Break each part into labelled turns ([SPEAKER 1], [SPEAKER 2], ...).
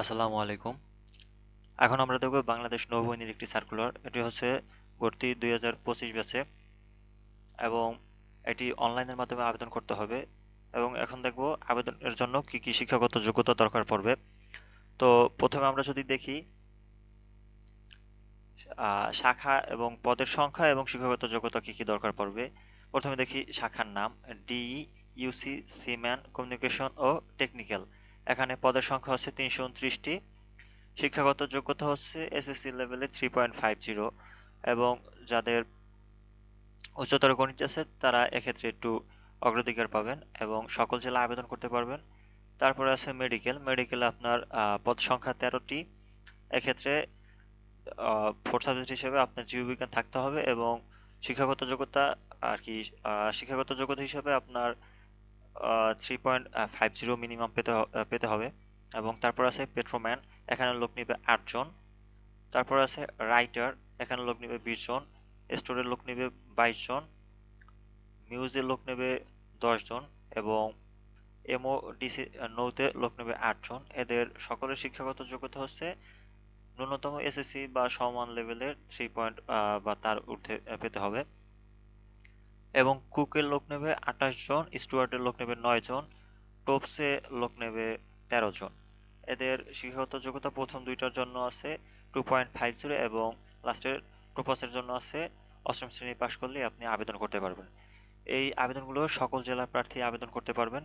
[SPEAKER 1] আসসালামু আলাইকুম। এখন আমরা দেখব বাংলাদেশ নৌবাহিনীর একটি সার্কুলার এটি হচ্ছে ভর্তি দুই হাজার পঁচিশ ব্যাচে এবং এটি অনলাইনের মাধ্যমে আবেদন করতে হবে এবং এখন দেখব আবেদনের জন্য কি কি শিক্ষাগত যোগ্যতা দরকার পড়বে। তো প্রথমে আমরা যদি দেখি শাখা এবং পদের সংখ্যা এবং শিক্ষাগত যোগ্যতা কি কি দরকার পড়বে। প্রথমে দেখি শাখার নাম ডি ইউসি সিম্যান কমিউনিকেশন ও টেকনিক্যাল এখানে পদের সংখ্যা হচ্ছে তিনশো উনত্রিশটি। শিক্ষাগত যোগ্যতা হচ্ছে এসএসসি লেভেলে থ্রি পয়েন্ট ফাইভ জিরো এবং যাদের উচ্চতর গণিত আছে, তারা এক্ষেত্রে একটু অগ্রাধিকার পাবেন এবং সকল জেলা আবেদন করতে পারবেন। তারপরে আছে মেডিকেল মেডিকেলে আপনার পদ সংখ্যা তেরোটি। এক্ষেত্রে ফোর্থ সাবজেক্ট হিসেবে আপনার জীববিজ্ঞান থাকতে হবে এবং শিক্ষাগত যোগ্যতা আর কি শিক্ষাগত যোগ্যতা হিসেবে আপনার three point five zero minimum পেতে পেতে হবে। এবং তারপর আছে পেট্রোম্যান এখানে লোক নিবে আটজন তারপর আছে রাইটার এখানে লোক নিবে বিশ জন। স্টোরের লোক নিবে বাইশ জন। মিউজের লোক নেবে দশ জন। এবং এমও ডিসি নৌতে লোক নেবে আটজন এদের সকলের শিক্ষাগত যোগ্যতা হচ্ছে ন্যূনতম এসএসসি বা সমান লেভেলের থ্রি পয়েন্ট বা তার ঊর্ধ্বে পেতে হবে। এবং কুকের লোক নেবে আঠাশ জন, স্টুয়ার্টের লোক নেবে নয় জন, টোপসে লোক নেবে তেরো জন। এদের শিক্ষাগত যোগ্যতা প্রথম দুইটার জন্য আছে টু পয়েন্ট ফাইভ জিরো এবং লাস্টের টোপাসের জন্য আছে, অষ্টম শ্রেণি পাশ করলে আপনি আবেদন করতে পারবেন। এই আবেদনগুলো সকল জেলার প্রার্থী আবেদন করতে পারবেন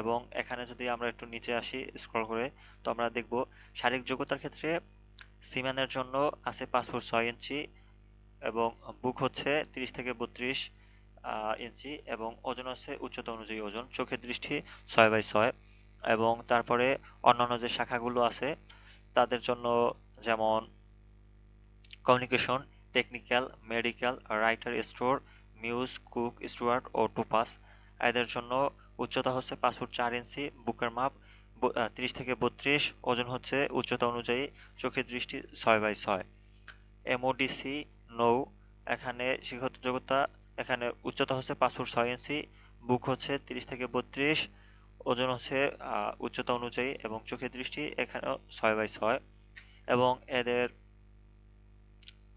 [SPEAKER 1] এবং এখানে যদি আমরা একটু নিচে আসি স্ক্রল করে, তো আমরা দেখব শারীরিক যোগ্যতার ক্ষেত্রে সিম্যানের জন্য আছে ফুট ছয় ইঞ্চি এবং বুক হচ্ছে তিরিশ থেকে বত্রিশ ইঞ্চি এবং ওজন হচ্ছে উচ্চতা অনুযায়ী ওজন, চোখের দৃষ্টি ছয় বাই ছয় এবং তারপরে অন্যান্য যে শাখাগুলো আছে, তাদের জন্য যেমন communication technical medical writer store muse cook steward ও টুপাস এদের জন্য উচ্চতা হচ্ছে পাঁচ ফুট চার ইঞ্চি, বুকের মাপ তিরিশ থেকে বত্রিশ। ওজন হচ্ছে উচ্চতা অনুযায়ী চোখের দৃষ্টি ছয় বাই ছয়। এমওডিসি নৌ। এখানে শিক্ষাগত যোগ্যতা এখানে উচ্চতা হচ্ছে পাঁচ ফুট ছয় ইঞ্চি বুক হচ্ছে তিরিশ থেকে বত্রিশ ওজন হচ্ছে উচ্চতা অনুযায়ী এবং চোখের দৃষ্টি এখানেও ছয় বাই ছয় এবং এদের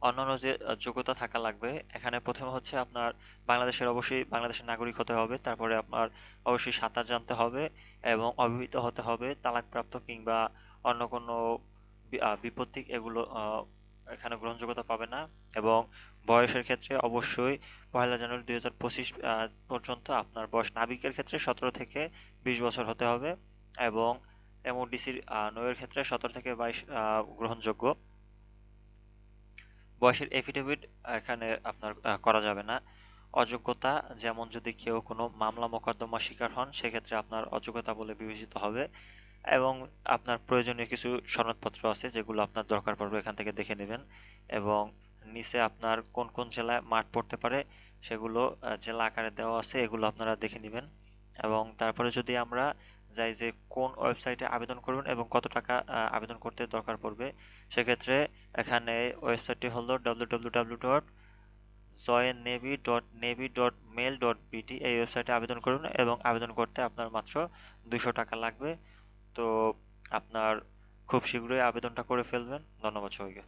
[SPEAKER 1] অন্যান্য যে যোগ্যতা থাকা লাগবে এখানে প্রথমে হচ্ছে আপনার বাংলাদেশের অবশ্যই বাংলাদেশের নাগরিক হতে হবে তারপরে আপনার অবশ্যই সাঁতার জানতে হবে এবং অবিবাহিত হতে হবে তালাকপ্রাপ্ত কিংবা অন্য কোনো বি- আহ, বিপত্তিক এগুলো এখানে গ্রহণযোগ্যতা পাবে না এবং বয়সের ক্ষেত্রে অবশ্যই পহেলা জানুয়ারি দুই হাজার পঁচিশ পর্যন্ত আপনার বয়স নাবিকের ক্ষেত্রে সতেরো থেকে বিশ বছর হতে হবে এবং এমওডিসির নৌয়ের ক্ষেত্রে সতেরো থেকে বাইশ গ্রহণযোগ্য। বয়সের এফিডেভিট এখানে আপনার করা যাবে না। অযোগ্যতা, যেমন যদি কেউ কোনো মামলা মোকদ্দমা শিকার হন, সেক্ষেত্রে আপনার অযোগ্যতা বলে বিবেচিত হবে। এবং আপনার প্রয়োজনীয় কিছু সনদপত্র আছে যেগুলো আপনার দরকার পড়বে, এখান থেকে দেখে নেবেন। এবং নিচে আপনার কোন কোন জেলায় মাঠ পড়তে পারে সেগুলো জেলা আকারে দেওয়া আছে, এগুলো আপনারা দেখে নেবেন। এবং তারপরে যদি আমরা যাই যে কোন ওয়েবসাইটে আবেদন করবেন এবং কত টাকা আবেদন করতে দরকার পড়বে, সেক্ষেত্রে এখানে ওয়েবসাইটটি হলো dot join navy dot navy dot mil dot BD এই ওয়েবসাইটে আবেদন করুন এবং আবেদন করতে আপনার মাত্র দুশো টাকা লাগবে। তো আপনার খুব শীঘ্রই আবেদনটা করে ফেলবেন। ধন্যবাদ সবাইকে।